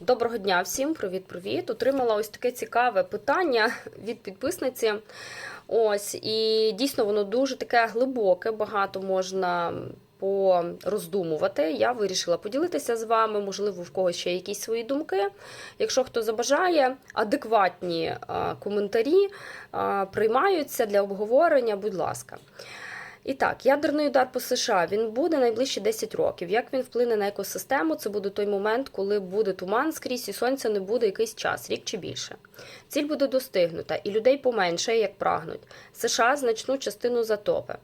Доброго дня всім, привіт-привіт. Отримала ось таке цікаве питання від підписниці. Ось, і дійсно воно дуже таке глибоке, багато можна пороздумувати. Я вирішила поділитися з вами, можливо, в когось ще якісь свої думки. Якщо хто забажає, адекватні коментарі приймаються для обговорення, будь ласка. І так, ядерний удар по США він буде найближчі 10 років. Як він вплине на екосистему? Це буде той момент, коли буде туман скрізь і сонця не буде якийсь час, рік чи більше. Ціль буде достигнута, і людей поменше, як прагнуть. США значну частину затопи.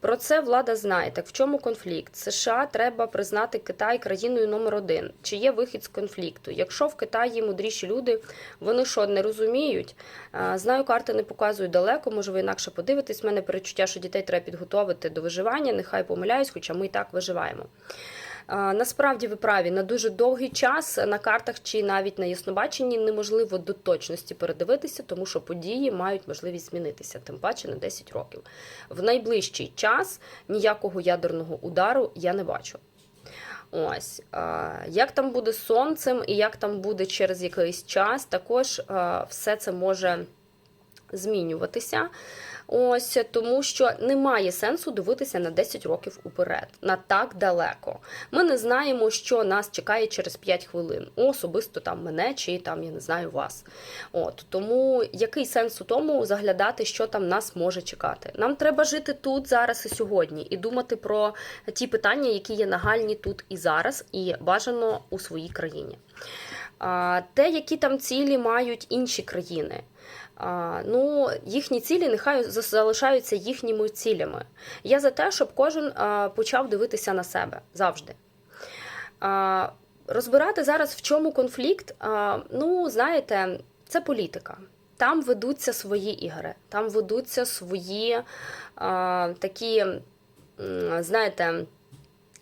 Про це влада знає. Так в чому конфлікт? США треба признати Китай країною номер один. Чи є вихід з конфлікту? Якщо в Китаї мудріші люди, вони що не розуміють? Знаю, карти не показують далеко. Може, ви інакше подивитесь. У мене перечуття, що дітей треба підготовити до виживання. Нехай помиляюсь, хоча ми і так виживаємо. Насправді ви праві на дуже довгий час на картах чи навіть на яснобаченні неможливо до точності передивитися, тому що події мають можливість змінитися, тим паче на 10 років. В найближчий час ніякого ядерного удару я не бачу. Ось як там буде сонцем і як там буде через якийсь час, також все це може змінюватися. Ось тому, що немає сенсу дивитися на 10 років уперед, на так далеко. Ми не знаємо, що нас чекає через 5 хвилин. Особисто там мене чи там я не знаю вас. От тому який сенс у тому заглядати, що там нас може чекати? Нам треба жити тут, зараз і сьогодні, і думати про ті питання, які є нагальні тут і зараз, і бажано у своїй країні. Те, які там цілі мають інші країни. Ну, їхні цілі нехай залишаються їхніми цілями. Я за те, щоб кожен почав дивитися на себе завжди. Розбирати зараз, в чому конфлікт, ну, знаєте, це політика. Там ведуться свої ігри, там ведуться свої такі, знаєте,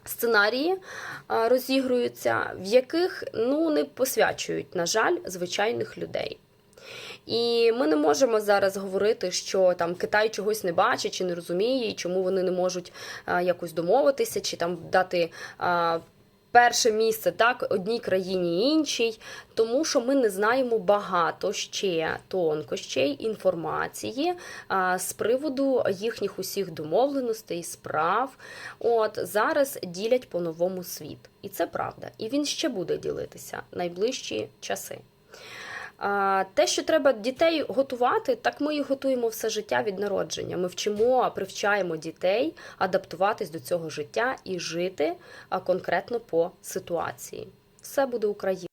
сценарії розігруються, в яких ну, не посвячують, на жаль, звичайних людей. І ми не можемо зараз говорити, що там Китай чогось не бачить чи не розуміє, і чому вони не можуть а, якось домовитися, чи там дати. Перше місце так одній країні іншій, тому що ми не знаємо багато ще тонкощей інформації а, з приводу їхніх усіх домовленостей, справ. От зараз ділять по-новому світ, і це правда. І він ще буде ділитися найближчі часи. Те, що треба дітей готувати, так ми їх готуємо все життя від народження. Ми вчимо, привчаємо дітей адаптуватись до цього життя і жити конкретно по ситуації. Все буде Україна.